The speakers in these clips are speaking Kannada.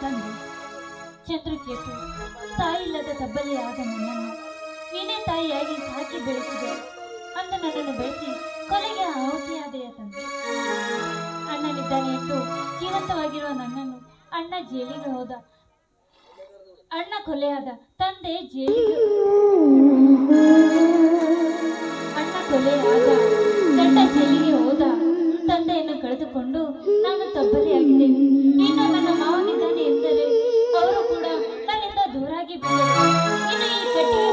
ತಂದೆ, ಚಂದ್ರಕೇತು, ತಾಯಿಲ್ಲದ ತಬ್ಬಲಿಯಾದ ನನ್ನನ್ನು ನೀನೇ ತಾಯಿಯಾಗಿ ಸಾಕಿ ಬೆಳೆಸಿದೆ. ಅಂದ ನನ್ನನ್ನು ತಂದೆ. ಜೀವಂತವಾಗಿರುವ ನನ್ನನ್ನು ಅಣ್ಣ ಜೈಲಿಗೆ ಹೋದ. ಅಣ್ಣ ಕೊಲೆಯಾದ ತಂದೆ ಜೈಲಿಗೆ ಅಣ್ಣ ಕೊಲೆಯಾದ ಗಂಡ ಜೈಲಿಗೆ ತಂದೆಯನ್ನು ಕಳೆದುಕೊಂಡು ನಾನು ತಬ್ಬಲಿಯಾಗಿದ್ದೇನೆ ಇನ್ನು ನನ್ನ ಮಾವನಿದ್ದಾನೆ ಎಂದರೆ ಅವರು ಕೂಡ ನನ್ನಿಂದ ದೂರಾಗಿ ಬಂದರು. ಇನ್ನು ಈ ಕಟ್ಟಿಗೆ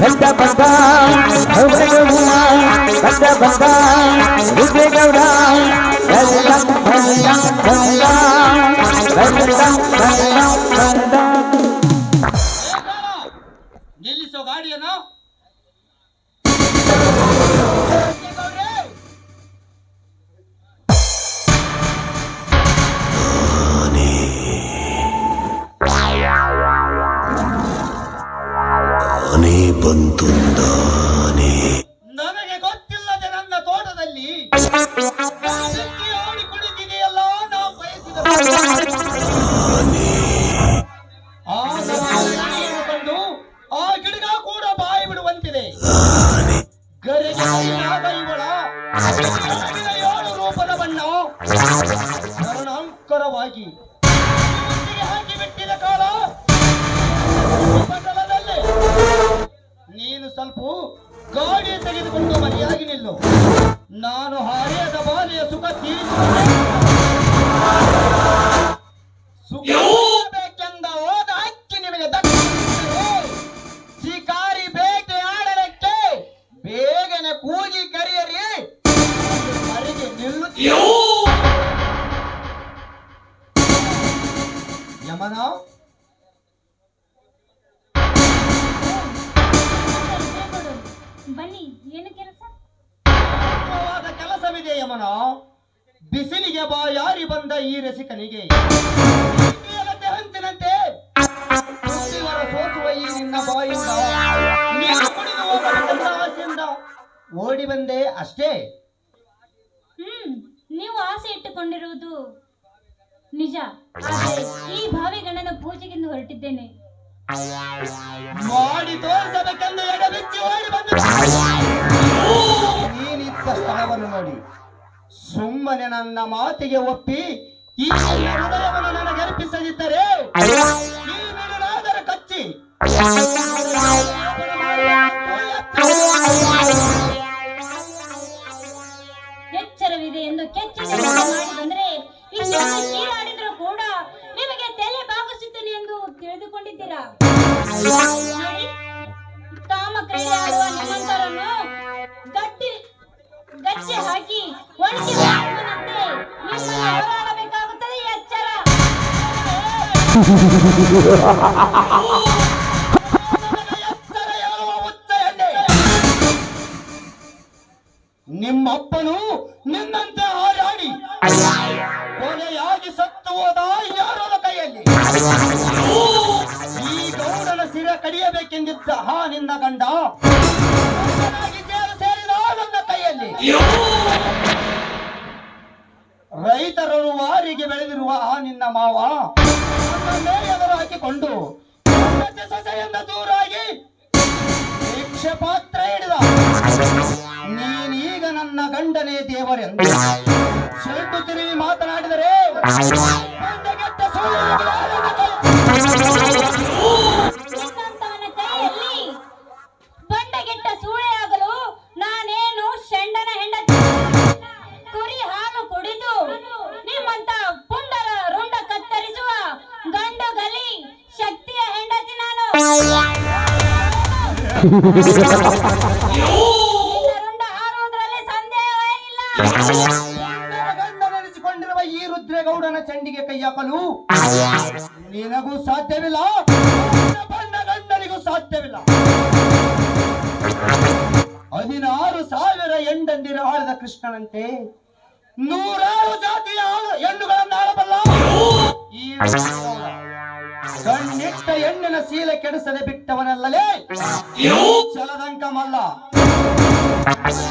ಬಂದ ಬಂದ ಗೌರಗೌಡ ಬಂದ ಬಂದ ರುದ್ರೇಗೌಡ ಬಂದ ಬಂದ ಬಂದ ಬಂದ ಬಂದ ಬಂದ ನಿಲ್ಲಿಸೋ ಗಾಡಿಯನ್ನು ಬಂತುಂದಾನೆ. ನನಗೆ ಗೊತ್ತಿಲ್ಲದೆ ನನ್ನ ತೋಟದಲ್ಲಿ ಬೆಂಕಿ ಆಡಿ ಕುಳಿತಿದೆಯಲ್ಲ ನಾವು ಬಯಸಿದ ಆ ಕಂಡು ಆ ಗಿಡಗ ಕೂಡ ಬಾಯಿ ಬಿಡುವಂತಿದೆ. ಗರೆಗೆ ಕೈಯಾಗ ಇವಳ ಬೆಳಗಿನ ಏಳು ರೂಪದ ಬಣ್ಣ ಕರುಣಾಂಕರವಾಗಿ ಹಾಕಿ ಬಿಟ್ಟಿದ ಕಾಲ ಸ್ವಲ್ಪ ಗಾಡಿ ತೆಗೆದುಕೊಂಡು ಮರಿಯಾಗಿ ನಿಲ್ಲು. ನಾನು ಹಾರಿಯದ ಬಾಲಿಯ ಸುಖ ತೀರಿಸುತ್ತೇನೆ ಸುಖ ಬೇಕೆಂದ ಹೋದ ಹಕ್ಕಿ ನಿಮಗೆ. ಶಿಕಾರಿ ಬೇಟೆ ಆಡಲಿಕ್ಕೆ ಬೇಗನೆ ಕೂಗಿ ಕರೆಯರಿ. ಮರಿಗೆ ನಿಲ್ಲುತ್ತೀಯ ಈ ರಸಿಕನಿಗೆ ಹಂಚಿನಂತೆ. ಸೋಸುವ ಈ ನಿನ್ನ ಬಾಯಿಂದ ಆಸೆಯಿಂದ ಓಡಿ ಬಂದೆ ಅಷ್ಟೇ. ಹ್ಮ್ ನೀವು ಆಸೆ ಇಟ್ಟುಕೊಂಡಿರುವುದು ನಿಜ. ಆದರೆ ಈ ಭಾವಿ ಗಣನ ಪೂಜೆಗೆಂದು ಹೊರಟಿದ್ದೇನೆ. ಮಾಡಿ ತೋರಿಸಬೇಕೆಂದು ಎಡಬಿಚ್ಚಿ ಓಡಿ ಬಂದ. ನೀನಿದ್ದ ಸ್ಥಳವನ್ನು ನೋಡಿ. ಸುಮ್ಮನೆ ನನ್ನ ಮಾತಿಗೆ ಒಪ್ಪಿ ಈ ಹೃದಯವನ್ನು ನನಗೆ ಅರ್ಪಿಸದಿದ್ದರೆ ಈ ಕಚ್ಚಿ. ನಿಮ್ಮಪ್ಪನು ನಿನ್ನಂತೆ ಹಾರಾಡಿ ಕೊನೆಯಾಗಿ ಸತ್ತು ಹೋದ ಯಾರೋದ ಕೈಯಲ್ಲಿ? ಈ ಗೌಡನ ಸಿರ ಕಡಿಯಬೇಕೆಂದಿದ್ದ ಹಾ ನಿನ್ನ ಗಂಡ ಸೇರಿದ ನನ್ನ ಕೈಯಲ್ಲಿ. ರೈತರರು ವಾರಿಗೆ ಬೆಳೆದಿರುವ ಆ ನಿನ್ನ ಮಾವ ನನ್ನನ್ನೇ ಎದುರು ಹಾಕಿಕೊಂಡು ಸೊಸೆಯಿಂದ ದೂರಾಗಿ ಭಿಕ್ಷೆ ಪಾತ್ರ ಹಿಡಿದ. ನೀನೀಗ ನನ್ನ ಗಂಡನೇ ದೇವರೆಂದು ಸ್ವಲ್ಪ ತಿರುವಿ ಮಾತನಾಡಿದರೆ ಕೆಟ್ಟ ಸುಳ್ಳು ಗಂಡನೆನಿಸಿಕೊಂಡಿರುವ ಈ ರುದ್ರೇಗೌಡನ ಚಂಡಿಗೆ ಕೈ ಹಾಕಲು ನಿನಗೂ ಸಾಧ್ಯವಿಲ್ಲ. ಬಣ್ಣ ಗಂಡನಿಗೂ ಸಾಧ್ಯವಿಲ್ಲ. ಹದಿನಾರು ಸಾವಿರ ಎಂಡಂದಿರ ಆಳದ ಕೃಷ್ಣನಂತೆ ನೂರಾರು ಜಾತಿಯ ಹೆಣ್ಣುಗಳನ್ನು ಆಳಬಲ್ಲ ಈ ಕಣ್ಣಿಟ್ಟ ಹೆಣ್ಣಿನ ಸೀಲೆ ಕೆಡಿಸದೆ ಬಿಟ್ಟವನಲ್ಲಲೇ ಚಲದಂಕ ಮಲ್ಲ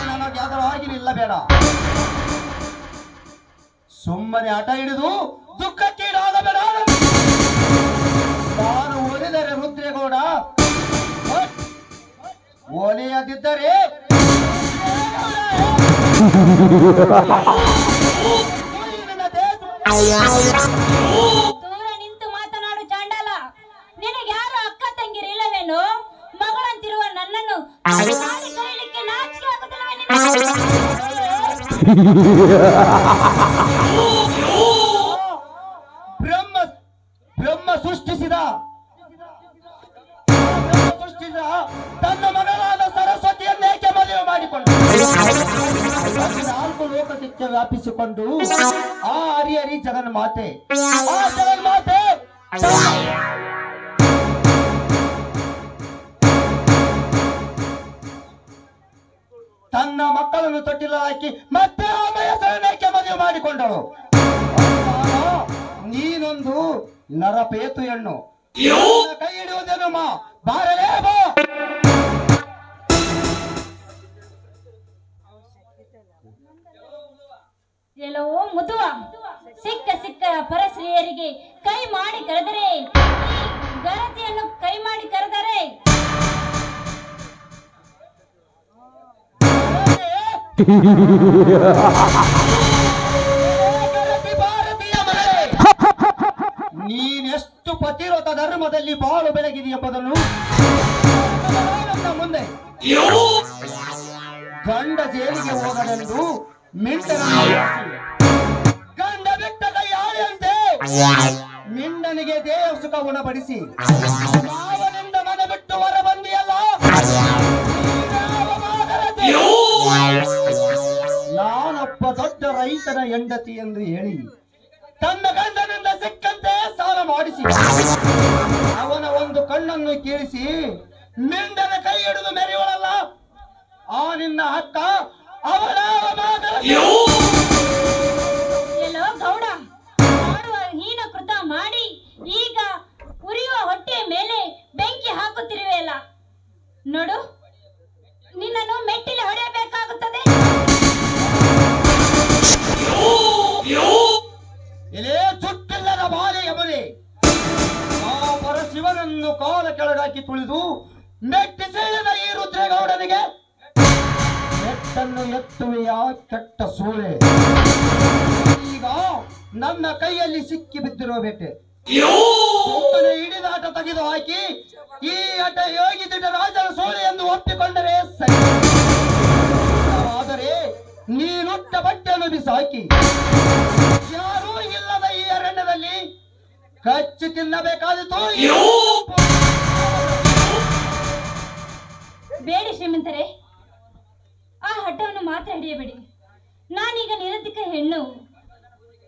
ನನಗೆ ಬೇಡ ಸುಮ್ಮನೆ ಆಟ ಹಿಡಿದು ದುಃಖಕ್ಕೀಡಾಗಬೇಡ ನಾನು ಒಲಿದರೆ ರುದ್ರೇಗೌಡ. ಒಲಿಯದಿದ್ದರೆ ನಿನ್ನ ದೇಶ- ದೂರ ನಿಂತು ಮಾತನಾಡು ಚಾಂಡಾಲ ನಿನಗೆ ಯಾರು ಅಕ್ಕ ತಂಗಿರು ಇಲ್ಲವೇನು ಮಗಳಂತಿರುವ ನನ್ನನ್ನು ಮಾಡಿ ಕರೀಲಿಕ್ಕೆ ನಾಚಿಕೆ ಆಗುತ್ತಿಲ್ಲವೇ ನಿನಗೆ? ಬ್ರಹ್ಮ ಬ್ರಹ್ಮ ಸೃಷ್ಟಿಸಿದ. ಸೃಷ್ಟಿಸಿದ ತನ್ನ ಮಗನಾದ ಸರಸ್ವತಿಯನ್ನು ಏಕೆ ಮದುವೆ ಮಾಡಿಕೊಂಡು? ನಾಲ್ಕು ಲೋಕಕ್ಕೆ ವ್ಯಾಪಿಸಿಕೊಂಡು ಆ ಹರಿಹರಿ ಜಗನ್ಮಾತೆ. ಆ ಜಗನ್ಮಾತೆ ತನ್ನ ಮಕ್ಕಳನ್ನು ತೊಟ್ಟಿಲ ಹಾಕಿ ಮತ್ತೆ ಆ ಹೆಸರನ್ನೇಕೆ ಮದುವೆ ಮಾಡಿಕೊಂಡಳು. ನೀನೊಂದು ನರಪೇತು ಹೆಣ್ಣು. ಕೈ ಹಿಡಿಯುವುದೇನು ಬಾರಲೇ ಬಾ. ಎಲ್ಲವೋ ಮುದುವ ಸಿಕ್ಕ ಸಿಕ್ಕ ಪರಶ್ರೀಯರಿಗೆ ಕೈ ಮಾಡಿ ಕರೆದರೆ ಗರತಿಯನ್ನು ಕೈ ಮಾಡಿ ಕರೆದರೆ ನೀನೆಷ್ಟು ಪತಿರೋತ ಧರ್ಮದಲ್ಲಿ ಬಾಳು ಬೆಳಗಿದೆ ಎಂಬುದನ್ನು ನನ್ನ ಮುಂದೆ. ಗಂಡ ಜೈಲಿಗೆ ಹೋಗಲೆಂದು ಕಳಿಸಿ. ಗಂಡ ಬಿಟ್ಟ ಕೈ ಆಳಿಯಂತೆ ಮಿಂಡನಿಗೆ ದೇಹ ಸುಖ ಉಣಬಡಿಸಿ. ರೈತನ ಹೆಂಡತಿ ಎಂದು ಹೇಳಿ ತನ್ನ ಗಂಡನಿಂದ ಸಿಕ್ಕಂತೆ ಸಾಲ ಮಾಡಿಸಿ ಅವನ ಒಂದು ಕಣ್ಣನ್ನು ಕೀಳಿಸಿ ಮಿಂಡನ ಕೈ ಹಿಡಿದು ಮೆರೆಯುವಳಲ್ಲ, ಆ ನಿನ್ನ ಅಕ್ಕ ಅವಳ ನನ್ನ ಕೈಯಲ್ಲಿ ಸಿಕ್ಕಿ ಬಿದ್ದಿರೋ ಬೇಟೆ. ಹಿಡಿದಾಟ ತೆಗೆದು ಹಾಕಿ ಈ ಆಟ ಯೋಗಿ ದಿಟ ರಾಜನ ಸೋಳೆ ಎಂದು ಒಪ್ಪಿಕೊಂಡರೆ ಸರಿ. ಆದರೆ ನೀನುಟ್ಟ ಬಟ್ಟೆಯನ್ನು ಬಿಸಾಕಿ ಯಾರೂ ಇಲ್ಲದ ಈ ಅರಣ್ಯದಲ್ಲಿ ಕಚ್ಚಿ ತಿನ್ನಬೇಕಾದಿತು. ಬೇಡಿ ಶ್ರೀಮಂತರೇ ಆ ಹಠವನ್ನು ಮಾತ್ರ ಹಿಡಿಯಬೇಡಿ. ನಾನೀಗ ನಿರಂತಿಕ ಹೆಣ್ಣು.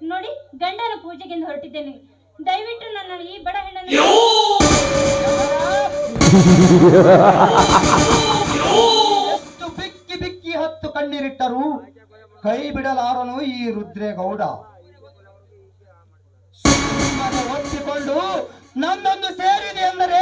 ನೋಡಿ ಗಂಡನ ಪೂಜೆಗೆಂದು ಹೊರಟಿದ್ದೇನೆ. ದಯವಿಟ್ಟು ನನ್ನ ಈ ಬಡ ಹೆಣ್ಣನ್ನು ಎಷ್ಟು ಬಿಕ್ಕಿ ಬಿಕ್ಕಿ ಹತ್ತು ಕಣ್ಣೀರಿಟ್ಟರು ಕೈ ಬಿಡಲಾರನು ಈ ರುದ್ರೇಗೌಡ. ಸುಮ್ಮನೆ ಒಪ್ಪಿಕೊಂಡು ನಂದೊಂದು ಸೇರಿದೆ ಎಂದರೆ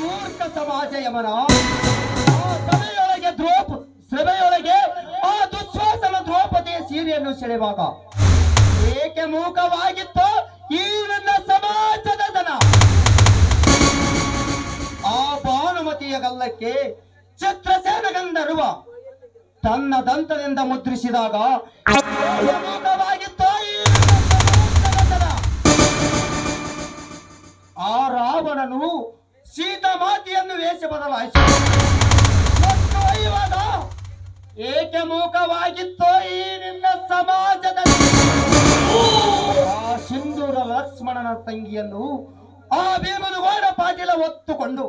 ಮೂರ್ಖ ಸಮಾಜ ಯಮನ. ಸಭೆಯೊಳಗೆ ದ್ರೋಪ, ಸಭೆಯೊಳಗೆ ಆ ದುಶ್ವಾಸನ ದ್ರೌಪದಿಯ ಸೀರೆಯನ್ನು ಸೆಳೆವಾಗ. ಏಕೆ ಮೂಕವಾಗಿತ್ತು ಈ ನನ್ನ ಸಮಾಜದ ಜನ ಆ ಭಾನುಮತಿಯ ಗಲ್ಲಕ್ಕೆ ಚಿತ್ರಸೇನ ಗಂಧರ್ವ ತನ್ನ ದಂತದಿಂದ ಮುದ್ರಿಸಿದಾಗ ಮೂಕವಾಗಿತ್ತು ಆ ರಾವಣನು ಸೀತಾಮಾತೆಯನ್ನು ವೇಷ ಬದಲಾಯಿಸಿ ಮತ್ತು ಇವಾಗ ಏಕೆ ಮೂಕವಾಗಿತ್ತೋ ಈ ನಿನ್ನ ಸಮಾಜದಲ್ಲಿ? ಆ ಸಿಂಧೂರ ಲಕ್ಷ್ಮಣನ ತಂಗಿಯನ್ನು ಆ ಭೀಮನಗೌಡ ಪಾಟೀಲ ಒತ್ತುಕೊಂಡು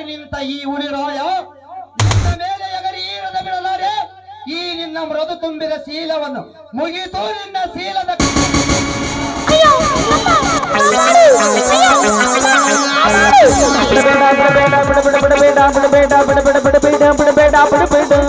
ಕೆದರಿ ನಿಂತ ಈ ಉಳಿರಾಯ ನಿನ್ನ ಮೇಲೆ ಎಗರಿ ಈರದ ಬಿಡಲಾರೆ ಈ ನಿನ್ನ ಮೃದು ತುಂಬಿದ ಶೀಲವನ್ನು ಮುಗಿತು ನಿನ್ನ ಶೀಲದ ಬಡ ಬಿಡಬೇಡ ಬಿಡಬೇಡ ಬಿಡಬೇಡ ಬಿಡಬೇಡ ಬಿಡಬೇಡ ಬಿಡಬೇಡ ಬಿಡಬೇಡ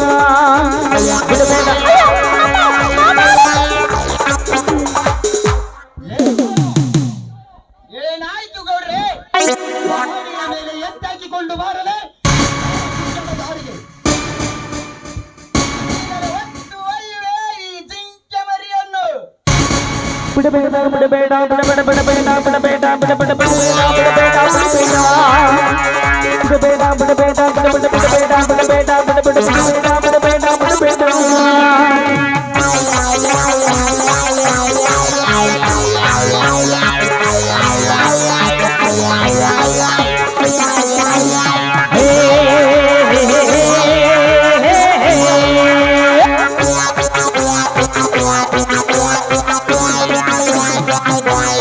Bye.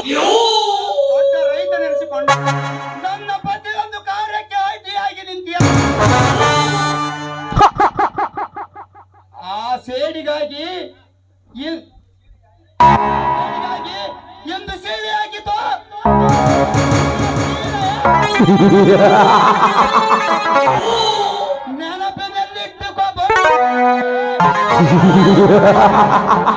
ದೊಡ್ಡ ರೈತ ನೆನೆಸಿಕೊಂಡು ನನ್ನ ಪ್ರತಿಯೊಂದು ಕಾರ್ಯಕ್ಕೆ ಅಡ್ಡಿಯಾಗಿ ನಿಂತಿಯ ಆ ಸೇಡಿಗಾಗಿ ಇಲ್- ನೆನಪಿನಲ್ಲಿಟ್ಟುಕೋ